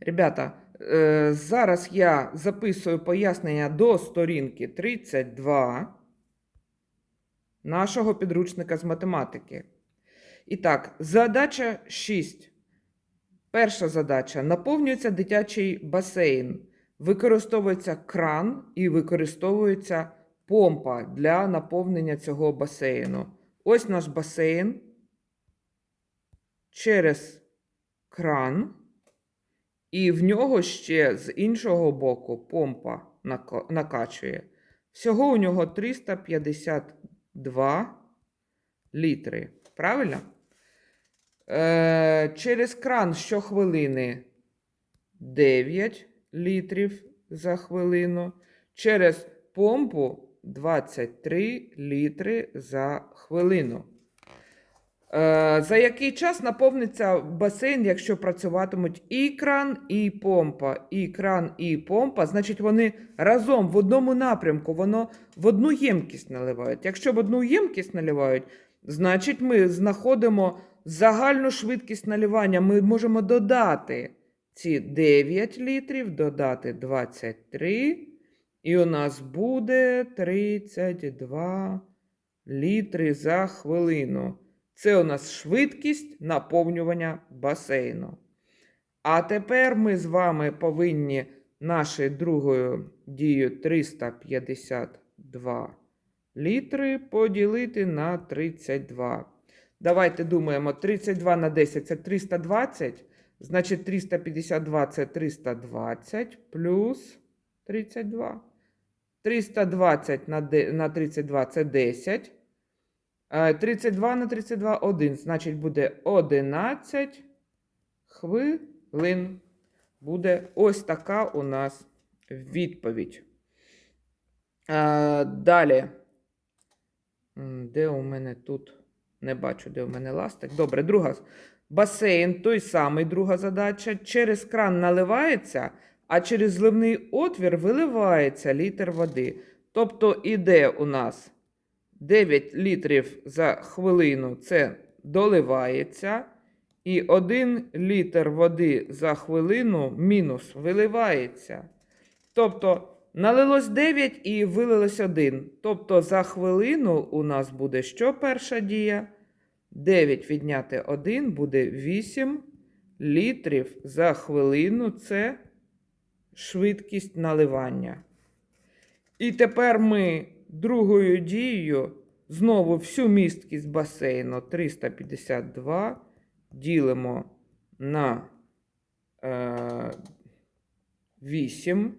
Ребята, е, зараз я записую пояснення до сторінки 32 нашого підручника з математики. І так, задача 6. Перша задача. Наповнюється дитячий басейн. Використовується кран і використовується помпа для наповнення цього басейну. Ось наш басейн через кран. І в нього ще з іншого боку помпа накачує. Всього у нього 352 літри. Правильно? Е, через кран щохвилини 9 літрів за хвилину. Через помпу 23 літри за хвилину. Е, За який час наповниться басейн, якщо працюватимуть і кран, і помпа, і кран, і помпа, значить вони разом в одному напрямку, воно в одну ємкість наливають. Якщо в одну ємкість наливають, значить ми знаходимо загальну швидкість наливання. Ми можемо додати ці 9 літрів, додати 23, і у нас буде 32 літри за хвилину. Це у нас швидкість наповнювання басейну. А тепер ми з вами повинні нашою другою дією 352 літри поділити на 32. Давайте думаємо, 32 на 10 це 320. Значить, 352 це 320 плюс 32. 320 на 32 це 10. Е, 32 на 32 1. Значить, буде 11 хвилин. Буде ось така у нас відповідь. Е, Далі. Де у мене тут? Не бачу, де у мене ластик. Добре, друга. Басейн, той самий друга задача. Через кран наливається, а через зливний отвір виливається літр води. Тобто іде у нас 9 літрів за хвилину це доливається. І 1 літр води за хвилину мінус виливається. Тобто налилось 9 і вилилось 1. Тобто за хвилину у нас буде що перша дія? 9 відняти 1 буде 8 літрів за хвилину. Це швидкість наливання. І тепер ми другою дією знову всю місткість басейну 352 ділимо на е, 8.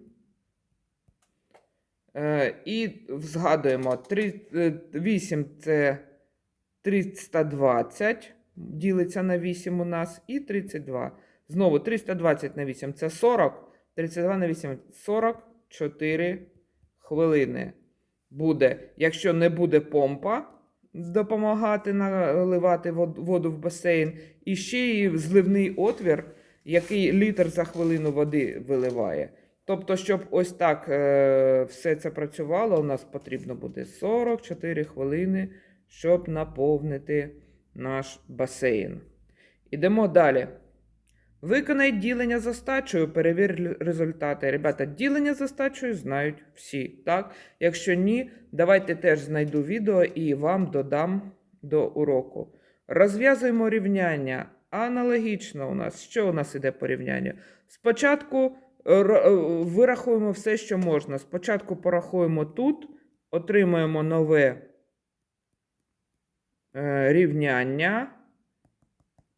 Е, і згадуємо, 3, е, 8 це 320, ділиться на 8 у нас, і 32. Знову 320 на 8 це 40, 32 на 8 44 хвилини. Буде, якщо не буде помпа допомагати наливати воду в басейн, і ще й зливний отвір, який літр за хвилину води виливає. Тобто, щоб ось так е, все це працювало, у нас потрібно буде 44 хвилини, щоб наповнити наш басейн. Ідемо далі. Виконай ділення за стачею, перевір результати. Ребята, ділення за стачею знають всі, так? Якщо ні, давайте теж знайду відео і вам додам до уроку. Розв'язуємо рівняння. Аналогічно у нас. Що у нас іде по рівнянню? Спочатку е, е, вирахуємо все, що можна. Спочатку порахуємо тут, отримаємо нове е, рівняння.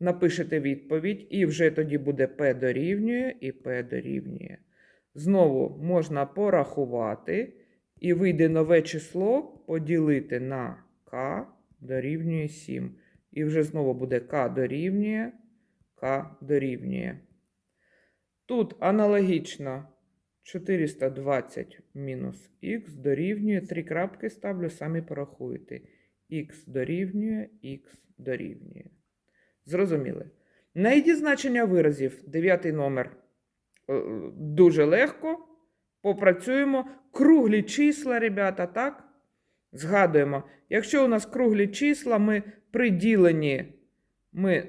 Напишете відповідь, і вже тоді буде P дорівнює і P дорівнює. Знову можна порахувати, і вийде нове число поділити на k дорівнює 7. І вже знову буде k дорівнює, k дорівнює. Тут аналогічно 420 мінус х дорівнює, три крапки ставлю, самі порахуйте. х дорівнює, х дорівнює. Зрозуміли. Найді значення виразів, дев'ятий номер. Е, Дуже легко. Попрацюємо. Круглі числа, ребята, так? Згадуємо. Якщо у нас круглі числа, ми при діленні ми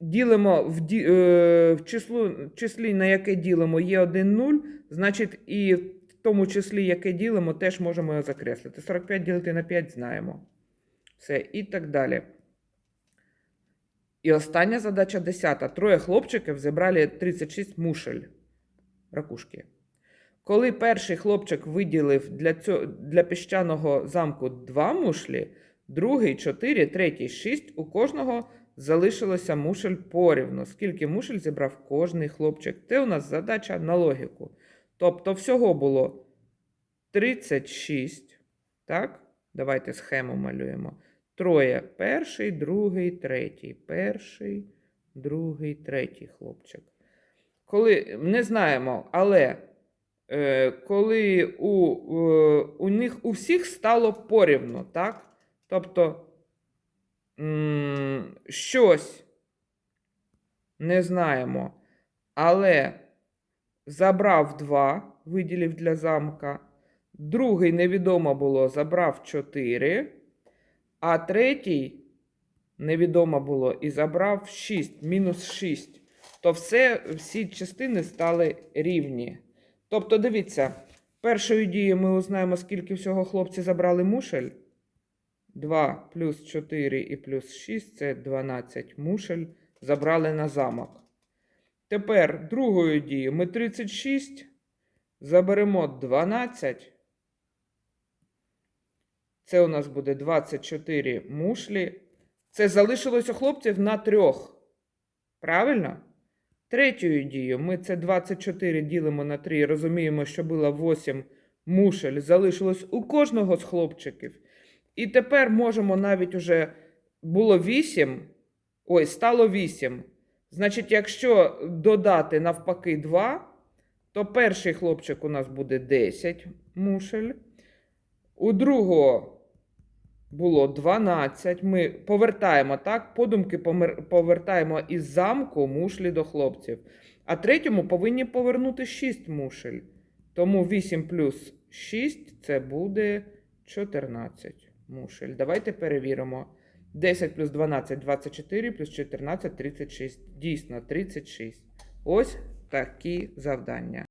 ділимо в, ді, е, в числу, числі, на яке ділимо, є 1 0, значить і в тому числі, яке ділимо, теж можемо його закреслити. 45 ділити на 5 знаємо. Все, і так далі. І остання задача 10. Троє хлопчиків зібрали 36 мушель. Ракушки. Коли перший хлопчик виділив для, цього, для піщаного замку 2 мушлі, другий 4, третій 6, у кожного залишилося мушель порівну. Скільки мушель зібрав кожний хлопчик? Це у нас задача на логіку. Тобто всього було 36. Так? Давайте схему малюємо. Троє. Перший, другий, третій. Перший, другий, третій хлопчик. Коли не знаємо, але е, коли у, е, у них у всіх стало порівну, так? Тобто м, щось не знаємо, але забрав два, виділив для замка. Другий невідомо було, забрав 4, а третій невідомо було і забрав 6, мінус 6. То все, всі частини стали рівні. Тобто, дивіться, першою дією ми узнаємо, скільки всього хлопці забрали мушель. 2 плюс 4 і плюс 6 це 12 мушель забрали на замок. Тепер другою дією ми 36 заберемо 12. Це у нас буде 24 мушлі. Це залишилось у хлопців на трьох. Правильно? Третьою дією ми це 24 ділимо на 3 і розуміємо, що було 8 мушель. Залишилось у кожного з хлопчиків. І тепер можемо навіть уже було 8. Ой, стало 8. Значить, якщо додати навпаки 2, то перший хлопчик у нас буде 10 мушель. У другого було 12. Ми повертаємо, так? Подумки помер- повертаємо із замку мушлі до хлопців. А третьому повинні повернути 6 мушель. Тому 8 плюс 6 це буде 14 мушель. Давайте перевіримо. 10 плюс 12 24 плюс 14 36. Дійсно 36. Ось такі завдання.